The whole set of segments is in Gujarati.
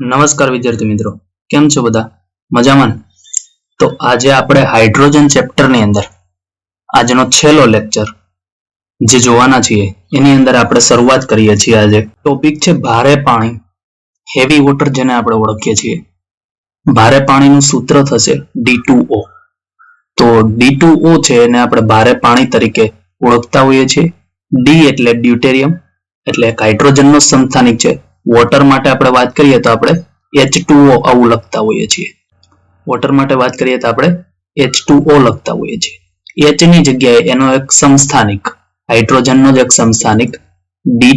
નમસ્કાર વિદ્યાર્થી મિત્રો. કેમ છો બધા? મજામાં? તો આજે આપણે હાઇડ્રોજન ચેપ્ટરની અંદર આજનો છેલ્લો લેક્ચર જે જોવાના છીએ, એની અંદર આપણે શરૂઆત કરીએ છીએ આજે. ટોપિક છે ભારે પાણી, હેવી વોટર જેને આપણે ઓળખીએ છીએ. ભારે પાણીનું સૂત્ર થશે ડી તો ડી છે એને આપણે ભારે પાણી તરીકે ઓળખતા હોઈએ છીએ. ડી એટલે ડ્યુટેરિયમ એટલે હાઇડ્રોજનનો સંસ્થાનિક છે. વોટર માટે આપણે વાત કરીએ તો આપણે એચ આવું લખતા હોઈએ છીએ. વોટર માટે વાત કરીએ તો આપણે એચ લખતા હોઈએ છીએ. એચની જગ્યાએ એનો એક સંસ્થાનિક હાઇડ્રોજનનો જ એક સંસ્થાનિક ડી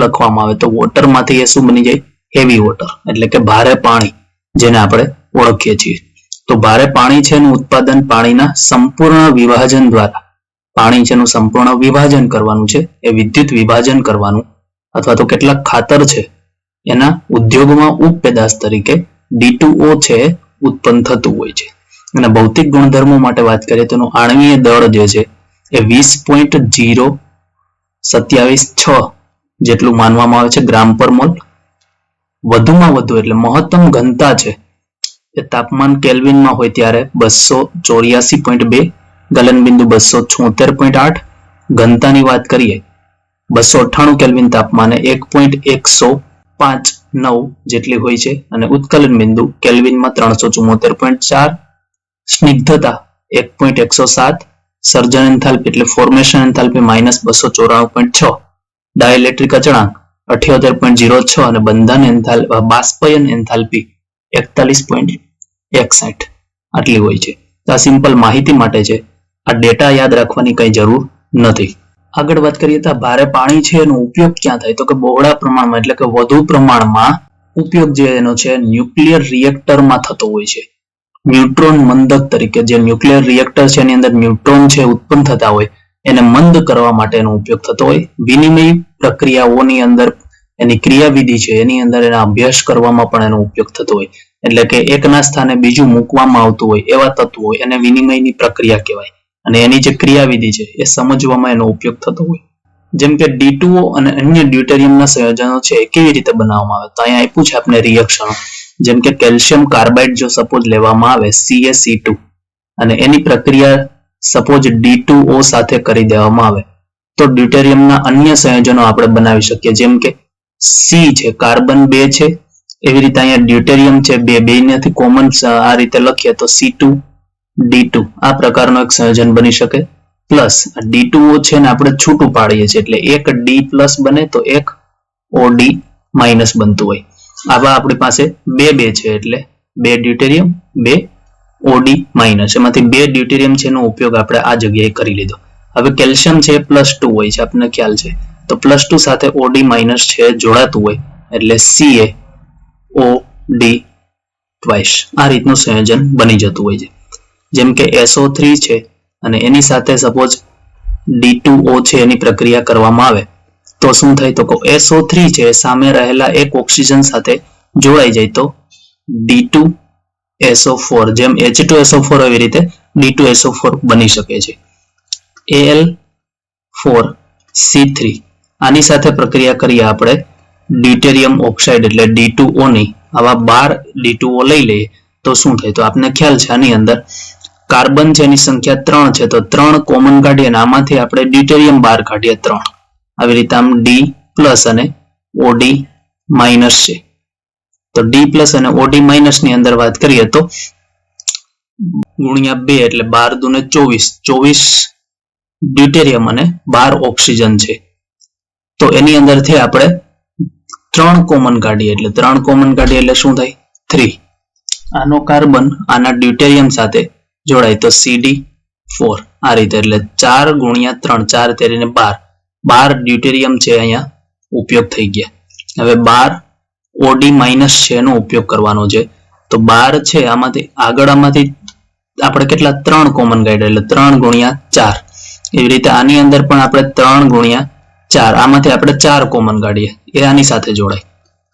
લખવામાં આવે તો વોટરમાંથી એ શું બની જાય? હેવી વોટર એટલે કે ભારે પાણી, જેને આપણે ઓળખીએ છીએ. તો ભારે પાણી છે એનું ઉત્પાદન પાણીના સંપૂર્ણ વિભાજન દ્વારા. પાણી છે સંપૂર્ણ વિભાજન કરવાનું છે, એ વિદ્યુત વિભાજન કરવાનું, અથવા તો કેટલાક ખાતર છે, એના ઉદ્યોગમાં ઉપપેદાશ તરીકે ડી છે, ઉત્પન્ન થતું હોય છે. અને ભૌતિક ગુણધર્મો માટે વાત કરીએ તો આણ્વીય દળ જે છે, એ વીસ પોઈન્ટ જીરો સત્યાવીસ છ જેટલું માનવામાં આવે છે ગ્રામ પર મોલ. વધુમાં વધુ એટલે મહત્તમ ઘનતા છે, એ તાપમાન કેલ્વિનમાં હોય ત્યારે બસો ચોર્યાસી પોઈન્ટ બે ગલનબિંદુ બસો છોતેર પોઈન્ટ આઠ. ઘનતાની વાત કરીએ, બસો અઠ્ઠાણું કેલ્વિન તાપમાને એક પોઈન્ટ એકસો પાંચ નવ જેટલી હોય છે અને ઉત્કલન બિંદુ કેલ્વિનમાં ત્રણસો ચુમ્મોતેર પોઈન્ટ ચાર. સ્નિગ્ધતા એક પોઈન્ટ એકસો સાત. સર્જન એન્થાલ્પી એટલે ફોર્મેશન એન્થાલ્પી માઇનસ બસો ચોરાણું પોઈન્ટ છ. ડાયલેક્ટ્રિક અચળાંક અઠ્યોતેર પોઈન્ટ જીરો છ અને બંધન એન્થાલ બાષ્પયન એન્થાલ્પી એકતાલીસ પોઈન્ટ એકસાઠ. આટલી હોય છે. તો આ સિમ્પલ માહિતી માટે છે આ ડેટા યાદ રાખવાની કઈ જરૂર નથી. આગળ વાત કરીએ તો ભારે પાણી છે એનો ઉપયોગ ક્યાં થાય? તો કે બહોળા પ્રમાણમાં, એટલે કે વધુ પ્રમાણમાં ઉપયોગ જે એનો છે ન્યુક્લિયર રિએક્ટરમાં થતો હોય છે. ન્યુટ્રોન મંદક તરીકે જે ન્યુક્લિયર રિએક્ટર છે, એની અંદર ન્યુટ્રોન છે ઉત્પન્ન થતા હોય, એને મંદ કરવા માટે એનો ઉપયોગ થતો હોય. વિનિમય પ્રક્રિયાઓની અંદર એની ક્રિયાવિધિ છે, એની અંદર એના અભ્યાસ કરવામાં પણ એનો ઉપયોગ થતો હોય. એટલે કે એકના સ્થાને બીજું મૂકવામાં આવતું હોય, એવા તત્વો એને વિનિમયની પ્રક્રિયા કહેવાય. અને એની જે ક્રિયાવિધિ છે, એ સમજવામાં એનો ઉપયોગ થતો હોય. જેમ કે ડી અને અન્ય ડ્યુટેરિયમના સંયોજનો છે, એ કેવી રીતે બનાવવામાં આવે? તો અહીંયા આપ્યું છે આપણે રિએક્શનો. જેમ કે કેલ્શિયમ કાર્બાઇડ જો સપોઝ લેવામાં આવે, સી ટુ. અને એની પ્રક્રિયા સપોઝ ડી સાથે કરી દેવામાં આવે. તો ડ્યુટેરિયમના અન્ય સંયોજનો આપણે બનાવી શકીએ. જેમ કે સી છે, કાર્બન બે છે. એવી રીતે અહીંયા ડ્યુટેરિયમ છે, બે બે નથી કોમન, આ રીતે લખીએ તો સી ટુ ડી ટુ. આ પ્રકારનો એક સંયોજન બની શકે. પ્લસ ડી ટુ છે ને આપણે છૂટું પાડીએ છીએ. એટલે એક ડી પ્લસ બને તો એક ઓ ડી માઇનસ બનતું હોય. આવા આપણી પાસે બે બે છે એટલે બે ડ્યુટેરિયમ, બે ઓડી માઇનસ. એમાંથી બે ડ્યુટેરિયમ છે એનો ઉપયોગ આપણે આ જગ્યાએ કરી લીધો. હવે કેલ્શિયમ છે પ્લસ ટુ હોય છે. આપણને ખ્યાલ છે. તો પ્લસ ટુ સાથે ઓડી માઇનસ છે જોડાતું હોય. એટલે C A O D twice. આ રીતનું સંયોજન બની જતું હોય છે. જેમ કે એસઓ થ્રી છે અને એની સાથે સપોઝ D2O છે એની પ્રક્રિયા કરવામાં આવે, તો શું થાય તો એસઓ થ્રી છે સામે રહેલા એક ઓક્સિજન સાથે જોડાઈ જાય તો D two S O four જેમ H two S O four એવી રીતે ડી ટુ એસઓ ફોર બની શકે છે. એલ ફોર સી થ્રી આની સાથે પ્રક્રિયા કરીએ આપણે ડીટેરિયમ ઓક્સાઇડ એટલે D2O ની. આવા બાર ડી ટુ ઓ લઈ લઈએ તો શું થાય તો આપને ખ્યાલ છે આની અંદર કાર્બન છે એની સંખ્યા ત્રણ છે. તો ત્રણ કોમન કાઢીએ અને આમાંથી આપણે ડિટેરિયમ બહાર કાઢીએ ત્રણ. આવી રીતે આમ ડી પ્લસ અને ઓડી માઇનસ છે. તો ડી પ્લસ અને ઓડી માઇનસની અંદર વાત કરીએ તો ગુણ્યા બે એટલે બાર દુને ચોવીસ. ચોવીસ ડ્યુટેરિયમ અને બાર ઓક્સિજન છે. તો એની અંદરથી આપણે ત્રણ કોમન કાઢીએ એટલે ત્રણ કોમન કાઢીએ એટલે શું થાય? થ્રી. આનો કાર્બન આના ડ્યુટેરિયમ સાથે જોડાય તો સીડી ફોર આ રીતે એટલે ચાર ગુણ્યા ત્રણ, ચાર તેરીને બાર. બાર ડ્યુટેરિયમ છે અહીંયા ઉપયોગ થઈ ગયા. હવે બાર ઓડી માઇનસ છે એનો ઉપયોગ કરવાનો છે. તો બાર છે આમાંથી, આગળ આમાંથી આપણે કેટલા? ત્રણ કોમન ગાઈડ એટલે ત્રણ ગુણ્યા ચાર. એવી રીતે આની અંદર પણ આપણે ત્રણ ગુણ્યા ચાર. આમાંથી આપણે ચાર કોમન કાઢીએ. એ આની સાથે જોડાય.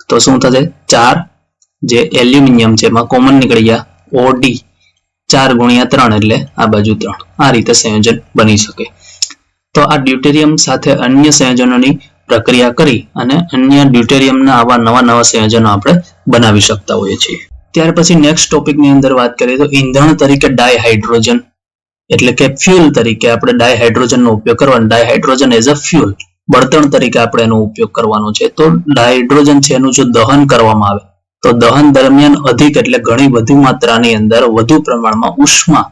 તો શું થશે? ચાર જે એલ્યુમિનિયમ છે એમાં કોમન નીકળી ગયા. ઓડી ચાર ગુણ્યા ત્રણ એટલે આ બાજુ ત્રણ. આ રીતે સંયોજન બની શકે. તો આ ડ્યુટેરિયમ સાથે અન્ય સંયોજનોની પ્રક્રિયા કરી અને અન્ય ડ્યુટેરિયમના આવા નવા નવા સંયોજનો આપણે બનાવી શકતા હોઈએ છીએ. ત્યાર પછી નેક્સ્ટ ટોપિકની અંદર વાત કરીએ તો ઈંધણ તરીકે ડાયહાઇડ્રોજન એટલે કે ફ્યુલ તરીકે આપણે ડાયહાઇડ્રોજનનો ઉપયોગ કરવાનો. ડાયહાઇડ્રોજન એઝ અ ફ્યુલ બળતણ તરીકે આપણે એનો ઉપયોગ કરવાનો છે. તો ડાયહાઇડ્રોજન છે એનું જો દહન કરવામાં આવે તો દહન દરમિયાન અધિક એટલે ઘણી વધુ માત્રાની અંદર વધુ પ્રમાણમાં ઉષ્મા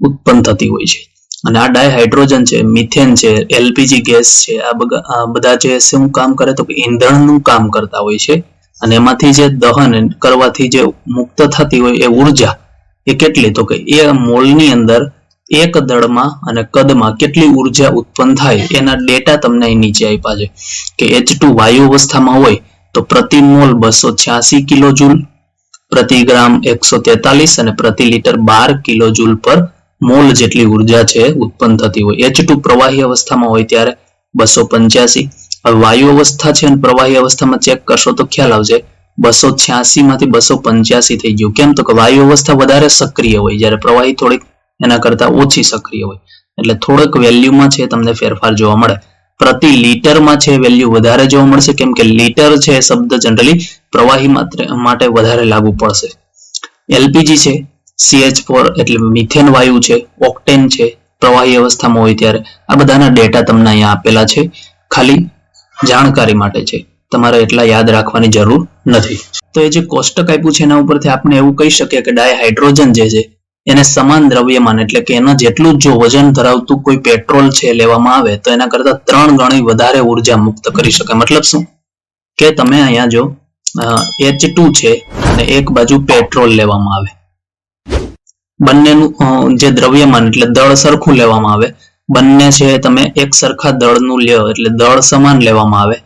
ઉત્પન્ન થતી હોય છે. અને આ ડાયહાઇડ્રોજન છે, મિથેન છે, એલપીજી ગેસ છે, આ બધા જે શું કામ કરે તો કે ઈંધણનું કામ કરતા હોય છે. અને એમાંથી જે દહન કરવાથી જે મુક્ત થતી હોય એ ઊર્જા એ કેટલી? તો કે એ મોલની અંદર એક દળમાં અને કદમાં કેટલી ઊર્જા ઉત્પન્ન થાય એના ડેટા તમને નીચે આપ્યા છે. કે એચ ટુ વાયુ અવસ્થામાં હોય તો પ્રતિ મોલ બસો છ્યાસી કિલો જૂલ પ્રતિ ગ્રામ એકસો તેતાલીસ અને પ્રતિ લીટર બાર કિલો જૂલ પર મોલ જેટલી ઊર્જા છે ઉત્પન્ન થતી હોય. એચ ટુ પ્રવાહી અવસ્થામાં હોય ત્યારે બસો પંચ્યાસી. હવે વાયુ અવસ્થા છે અને પ્રવાહી અવસ્થામાં ચેક કરશો તો ખ્યાલ આવશે. બસો છ્યાસી માંથી બસો પંચ્યાસી થઈ ગયું. કેમ તો કે વાયુ અવસ્થા વધારે સક્રિય હોય. જ્યારે પ્રવાહી થોડીક એના કરતા ઓછી સક્રિય હોય. એટલે થોડોક વેલ્યુમાં છે તમને ફેરફાર જોવા મળે. પ્રતિ લીટરમાં છે વેલ્યુ વધારે જોવા મળશે. કેમ કે લીટર છે શબ્દ જનરલી પ્રવાહી માટે વધારે લાગુ પડશે. એલપીજી છે સીએચ ફોર એટલે મિથેન વાયુ છે ઓક્ટેન છે, પ્રવાહી અવસ્થામાં હોય ત્યારે. આ બધાના ડેટા તમને અહીંયા આપેલા છે. ખાલી જાણકારી માટે છે. તમારે એટલા યાદ રાખવાની જરૂર નથી. તો એ જે કોષ્ટક આપ્યું છે એના ઉપરથી આપણે એવું કહી શકીએ કે ડાયહાઇડ્રોજન જે છે એને સમાન દ્રવ્યમાન, એટલે કે એના જેટલું જો વજન ધરાવતું કોઈ પેટ્રોલ છે લેવામાં આવે, તો એના કરતા ત્રણ ગણી વધારે ઊર્જા મુક્ત કરી શકે મતલબ શું? કે તમે અહીંયા જો એચ ટુ છે અને એક બાજુ પેટ્રોલ લેવામાં આવે. બંનેનું જે દ્રવ્યમાન, એટલે દળ સરખું લેવામાં આવે. બંને છે તમે એક સરખા દળનું લ્યો, એટલે દળ સમાન લેવામાં આવે.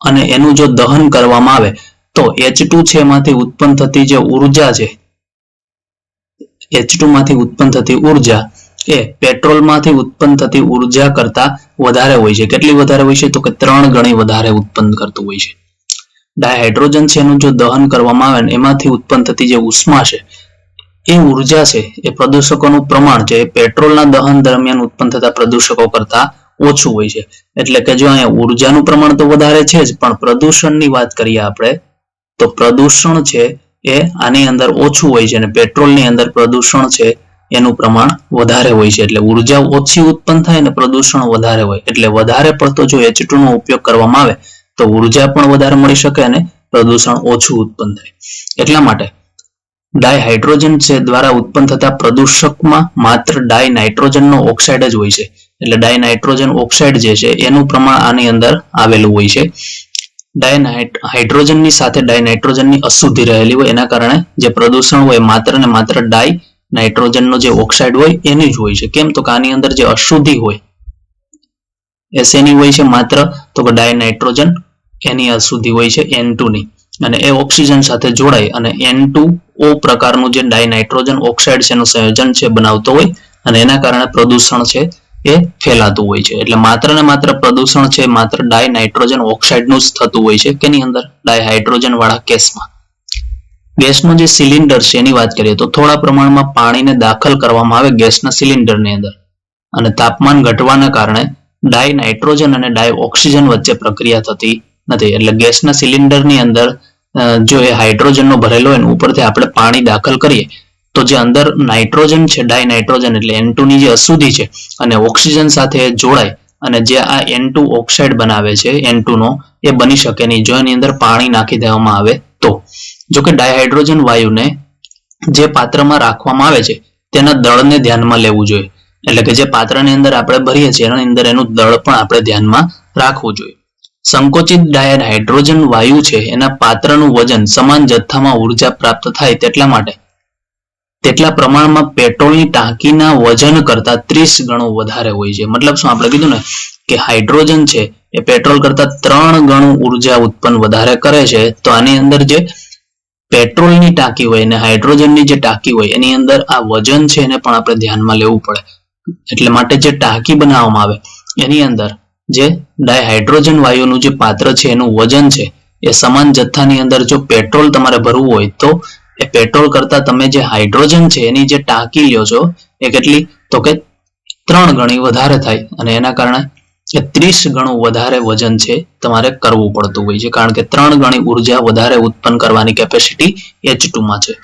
અને એનું જો દહન કરવામાં આવે, તો એચ ટુ છે એમાંથી ઉત્પન્ન થતી જે ઊર્જા છે એચમાંથી ઉત્પન્ન થતી ઊર્જા એ પેટ્રોલમાંથી ઉત્પન્ન થતી ઊર્જા કરતા વધારે હોય છે. કેટલી વધારે હોય છે? તો કે ત્રણ ગણી વધારે ઉત્પન્ન કરતું હોય છે. ડાયહાઇડ્રોજન છે એનું જો દહન કરવામાં આવે ને એમાંથી ઉત્પન્ન થતી જે ઉષ્મા છે, એ ઊર્જા છે, એ પ્રદૂષકોનું પ્રમાણ છે. એ પેટ્રોલના દહન દરમિયાન ઉત્પન્ન થતા પ્રદૂષકો કરતા ઓછું હોય છે. એટલે કે જો અહીંયા ઉર્જાનું પ્રમાણ તો વધારે છે જ, પણ પ્રદૂષણની વાત કરીએ આપણે, તો પ્રદૂષણ છે એ આની અંદર ઓછું હોય છે અને પેટ્રોલની અંદર પ્રદૂષણ છે, એનું પ્રમાણ વધારે હોય છે. એટલે ઊર્જા ઓછી ઉત્પન્ન થાય અને પ્રદૂષણ વધારે હોય. એટલે વધારે પડતો જો એચ નો ઉપયોગ કરવામાં આવે, તો ઊર્જા પણ વધારે મળી શકે અને પ્રદૂષણ ઓછું ઉત્પન્ન થાય. એટલા માટે ડાય હાઇડ્રોજન છે દ્વારા ઉત્પન્ન થતા પ્રદૂષકમાં માત્ર ડાય નાઇટ્રોજનનો ઓક્સાઇડ જ હોય છે. એટલે ડાય નાઇટ્રોજન ઓક્સાઇડ જે છે, એનું પ્રમાણ આની અંદર આવેલું હોય છે. હાઇડ્રોજનની સાથે ડાય નાઇટ્રોજનની અશુદ્ધિ રહેલી હોય એના કારણે જે પ્રદૂષણ હોય માત્ર ને માત્ર ડાય નાઇટ્રોજનનો જે ઓક્સાઇડ હોય એની જ હોય છે. કેમ? તો કે આની અંદર જે અશુદ્ધિ હોય એ શેની હોય છે માત્ર? તો કે ડાય નાઇટ્રોજન એની અશુદ્ધિ હોય છે એનની. અને એ ઓક્સિજન સાથે જોડાય અને એન ઓ પ્રકારનું જે ડાયનાઇટ્રોજન ઓક્સાઇડ છે એનું સંયોજન છે બનાવતો હોય અને એના કારણે પ્રદૂષણ છે એ ફેલાતું હોય છે. એટલે માત્ર ને માત્ર પ્રદૂષણ છે, માત્ર ડાય નાઇટ્રોજન ઓક્સાઇડનું જ થતું હોય છે કેની અંદર? ડાયહાઇડ્રોજન વાળા કેસમાં ગેસનો જે સિલિન્ડર છે, એની વાત કરીએ તો થોડા પ્રમાણમાં પાણીને દાખલ કરવામાં આવે ગેસના સિલિન્ડરની અંદર. અને તાપમાન ઘટવાના કારણે ડાય નાઇટ્રોજન અને ડાય ઓક્સિજન વચ્ચે પ્રક્રિયા થતી નથી. એટલે ગેસના સિલિન્ડરની અંદર જો એ હાઇડ્રોજનનો ભરેલો હોય ઉપરથી આપણે પાણી દાખલ કરીએ તો જે અંદર નાઇટ્રોજન છે ડાય નાઇટ્રોજન એટલે એનની જે અશુદ્ધિ છે, અને ઓક્સિજન સાથે જોડાય અને જે આ એન ટુ ઓક્સાઇડ બનાવે છે એન નો, એ બની શકે નહીં. જો એની અંદર પાણી નાખી દેવામાં આવે તો. જો કે ડાયહાઇડ્રોજન વાયુને જે પાત્રમાં રાખવામાં આવે છે, તેના દળને ધ્યાનમાં લેવું જોઈએ. એટલે કે જે પાત્રની અંદર આપણે ભરીએ છીએ, એની અંદર એનું દળ પણ આપણે ધ્યાનમાં રાખવું જોઈએ. સંકોચિત ડાયર હાઇડ્રોજન વાયુ છે, એના પાત્રનું વજન સમાન જથ્થામાં ઊર્જા પ્રાપ્ત થાય તેટલા માટે તેટલા પ્રમાણમાં પેટ્રોલની ટાંકીના વજન કરતા ત્રીસ ગણું વધારે હોય છે. મતલબ શું? આપણે કીધું ને કે હાઇડ્રોજન છે એ પેટ્રોલ કરતા ત્રણ ગણું ઊર્જા ઉત્પન્ન વધારે કરે છે, તો આની અંદર જે પેટ્રોલની ટાંકી હોય અને હાઇડ્રોજનની જે ટાંકી હોય, એની અંદર આ વજન છે એને પણ આપણે ધ્યાનમાં લેવું પડે. એટલે માટે જે ટાંકી બનાવવામાં આવે, એની અંદર જે ડાયહાઇડ્રોજન વાયુનું જે પાત્ર છે, એનું વજન છે, એ સમાન જથ્થાની અંદર જો પેટ્રોલ તમારે ભરવું હોય, તો એ પેટ્રોલ કરતા તમે જે હાઇડ્રોજન છે, એની જે ટાંકી લ્યો છો, એ કેટલી? તો કે ત્રણ ગણી વધારે થાય અને એના કારણે ત્રીસ ગણું વધારે વજન છે, તમારે કરવું પડતું હોય છે. કારણ કે ત્રણ ગણી ઊર્જા વધારે ઉત્પન્ન કરવાની કેપેસિટી એચમાં છે.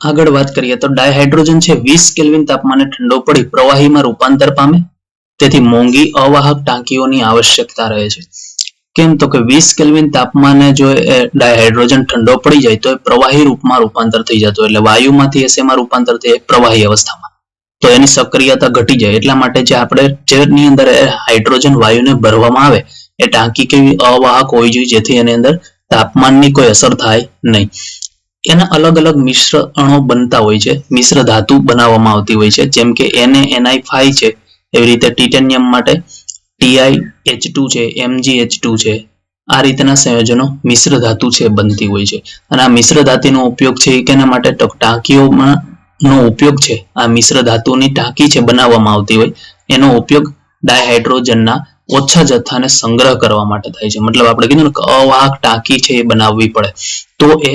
આગળ વાત કરીએ તો ડાયહાઇડ્રોજન છે, વીસ કેલ્વિન તાપમાને ઠંડો પડી પ્રવાહીમાં રૂપાંતર પામે, તેથી મોંઘી અવાહક ટાંકીઓની આવશ્યકતા રહે છે. કેમ તો કે વીસ કેલ્વિન તાપમાને જો હાઇડ્રોજન ઠંડો પડી જાય, તો એ પ્રવાહી રૂપમાં રૂપાંતર થઈ જતો એટલે વાયુમાંથી એસેમાં રૂપાંતર થાય પ્રવાહી અવસ્થામાં. તો એની સક્રિયતા ઘટી જાય. એટલા માટે જે આપણે જેની અંદર હાઇડ્રોજન વાયુને ભરવામાં આવે, એ ટાંકી કેવી અવાહક હોવી જોઈએ, જેથી એની અંદર તાપમાનની કોઈ અસર થાય નહીં. એના અલગ અલગ મિશ્ર અણુ બનતા હોય છે. મિશ્ર ધાતુ બનાવવામાં આવતી હોય છે. જેમ કે એને એનઆઈ ફાઈ છે. એવી રીતે ટિટેનિયમ માટે ટીઆઈ એચ ટુ છે એમજી એચ ટુ છે. આ રીતના સંયોજનો મિશ્ર ધાતુ છે, બનતી હોય છે. અને આ મિશ્ર ધાતુનો ઉપયોગ છે એ કેના માટે? તો ટાંકીઓમાં નો ઉપયોગ છે. આ મિશ્ર ધાતુની ટાંકી છે, બનાવવામાં આવતી હોય. એનો ઉપયોગ ડાયહાઇડ્રોજનના ઓછા જથ્થાને સંગ્રહ કરવા માટે થાય છે. મતલબ આપણે કીધું ને અવાહક ટાંકી છે એ બનાવવી પડે. તો એ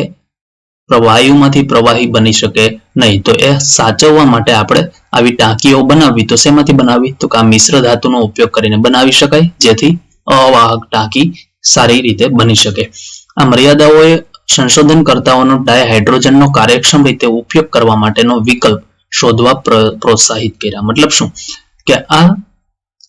વાયુમાંથી પ્રવાહી બની શકે નહીં. તો એ સાચવવા માટે આપણે આવી ટાંકીઓ બનાવવી, તો શેમાંથી બનાવવી? તો કે મિશ્ર ધાતુનો ઉપયોગ કરીને બનાવી શકાય, જેથી અવાહક ટાંકી સારી રીતે બની શકે. આ મર્યાદાઓએ સંશોધનકર્તાઓનો ડાયહાઇડ્રોજનનો કાર્યક્ષમ રીતે ઉપયોગ કરવા માટેનો વિકલ્પ શોધવા પ્રોત્સાહિત કર્યા. મતલબ શું? કે આ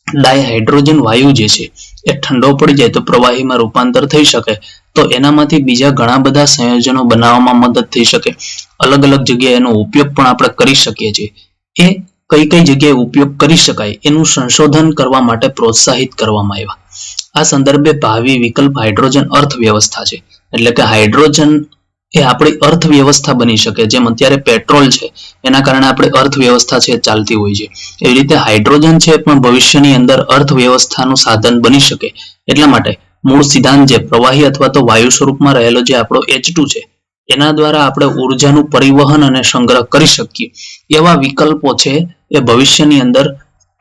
ડાયહાઇડ્રોજન વાયુ જે છે, એ ઠંડો પડી જાય તો પ્રવાહીમાં રૂપાંતર થઈ શકે. તો એનામાંથી બીજા ઘણા બધા સંયોજનો બનાવવામાં મદદ થઈ શકે. અલગ અલગ જગ્યાએ એનો ઉપયોગ પણ આપણે કરી શકીએ છીએ. એ કઈ કઈ જગ્યાએ ઉપયોગ કરી શકાય એનું સંશોધન કરવા માટે પ્રોત્સાહિત કરવામાં આવ્યા. આ સંદર્ભે ભાવિ વિકલ્પ હાઇડ્રોજન અર્થવ્યવસ્થા છે. એટલે કે હાઇડ્રોજન એ આપણી અર્થવ્યવસ્થા બની શકે. જેમ અત્યારે પેટ્રોલ છે, એના કારણે આપણે અર્થવ્યવસ્થા છે ચાલતી હોય છે. એવી રીતે હાઇડ્રોજન છે પણ ભવિષ્યની અંદર અર્થવ્યવસ્થાનું સાધન બની શકે. એટલા માટે મૂળ સિદ્ધાંત જે પ્રવાહી અથવા તો વાયુ સ્વરૂપમાં રહેલો જે આપણો એચ છે એના દ્વારા આપણે ઉર્જાનું પરિવહન અને સંગ્રહ કરી શકીએ. એવા વિકલ્પો છે, એ ભવિષ્યની અંદર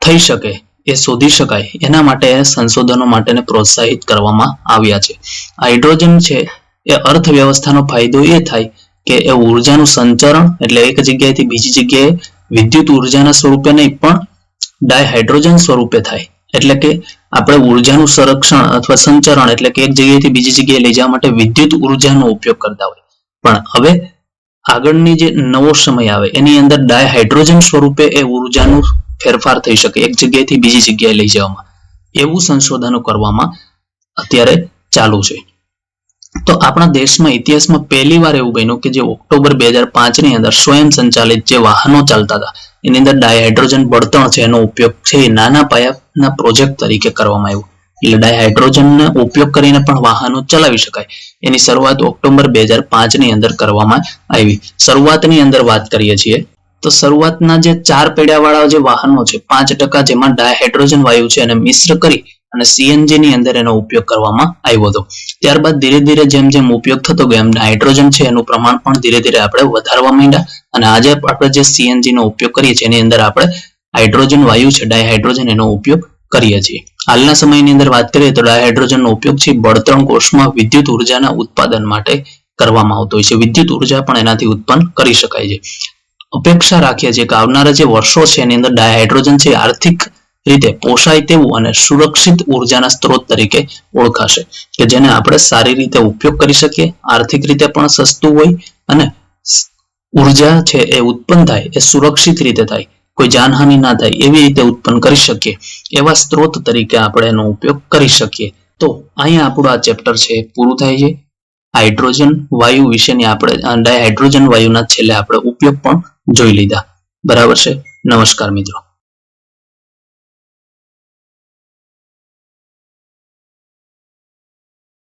થઈ શકે, એ શોધી શકાય. એના માટે સંશોધનો માટેને પ્રોત્સાહિત કરવામાં આવ્યા છે. હાઇડ્રોજન છે, એ અર્થવ્યવસ્થાનો ફાયદો એ થાય કે એ ઉર્જાનું સંચરણ, એટલે એક જગ્યાએથી બીજી જગ્યાએ વિદ્યુત ઉર્જાના સ્વરૂપે નહીં, પણ ડાયહાઇડ્રોજન સ્વરૂપે થાય. એટલે કે આપણે ઉર્જાનું સંરક્ષણ અથવા સંચરણ, એટલે કે એક જગ્યાએથી બીજી જગ્યાએ લઈ જવા માટે વિદ્યુત ઉર્જાનો ઉપયોગ કરતા હોય. પણ હવે આગળની જે નવો સમય આવે, એની અંદર ડાયહાઇડ્રોજન સ્વરૂપે એ ઉર્જાનું ફેરફાર થઈ શકે, એક જગ્યાએથી બીજી જગ્યાએ લઈ જવામાં. એવું સંશોધનો કરવામાં અત્યારે ચાલુ છે. તો આપણા દેશમાં ઇતિહાસમાં પહેલી વાર એવું બન્યું કે જે ઓક્ટોબર બે હજાર પાંચની અંદર સ્વયં સંચાલિત જે વાહનો ચાલતા હતા, એની અંદર ડાયહાઇડ્રોજન બળતણ છે, એનો ઉપયોગ છે નાના પાયાના પ્રોજેક્ટ તરીકે કરવામાં આવ્યો. એટલે ડાયહાઇડ્રોજનનો ઉપયોગ કરીને પણ વાહનો ચલાવી શકાય. એની શરૂઆત ઓક્ટોબર બે હજાર પાંચની અંદર કરવામાં આવી. શરૂઆતની અંદર વાત કરીએ છીએ, તો શરૂઆતના જે ચાર પેડિયાવાળા જે વાહનો છે, પાંચ ટકા જેમાં ડાયહાઇડ્રોજન વાયુ છે એને મિશ્ર કરી અને સીએનજી ની અંદર એનો ઉપયોગ કરવામાં આવ્યો હતો. ત્યારબાદ ધીરે ધીરે જેમ જેમ ઉપયોગ થતો ગયો, એમ હાઇડ્રોજન છે એનું પ્રમાણ પણ ધીરે ધીરે આપણે વધારવા માંડ્યા. અને આજે આપણે જે સીએનજી નો ઉપયોગ કરીએ છીએ, એની અંદર આપણે હાઇડ્રોજન વાયુ છે ડાયહાઇડ્રોજન એનો ઉપયોગ કરીએ છીએ. હાલના સમયની અંદર વાત કરીએ તો ડાયહાઇડ્રોજનનો ઉપયોગ છે બળતણ કોષમાં વિદ્યુત ઉર્જાના ઉત્પાદન માટે કરવામાં આવતો હોય છે. વિદ્યુત ઊર્જા પણ એનાથી ઉત્પન્ન કરી શકાય છે. અપેક્ષા રાખીએ છીએ કે આવનારા જે વર્ષો છે એની અંદર ડાયહાઇડ્રોજન છે આર્થિક રીતે પોષાય તેવું અને સુરક્ષિત ઉર્જાના સ્ત્રોત તરીકે ઓળખાશે. કે જેને આપણે સારી રીતે ઉપયોગ કરી શકીએ, આર્થિક રીતે પણ સસ્તું હોય અને ઊર્જા છે એ ઉત્પન્ન થાય, એ સુરક્ષિત રીતે થાય. કોઈ જાનહાનિ ના થાય, એવી રીતે ઉત્પન્ન કરી શકીએ. એવા સ્ત્રોત તરીકે આપણે એનો ઉપયોગ કરી શકીએ. તો અહીંયા આપણું આ ચેપ્ટર છે, પૂરું થાય છે. હાઇડ્રોજન વાયુ વિશેની આપણે ડાયહાઇડ્રોજન વાયુના છેલ્લે આપણે ઉપયોગ પણ જોઈ લીધા. બરાબર છે? નમસ્કાર મિત્રો.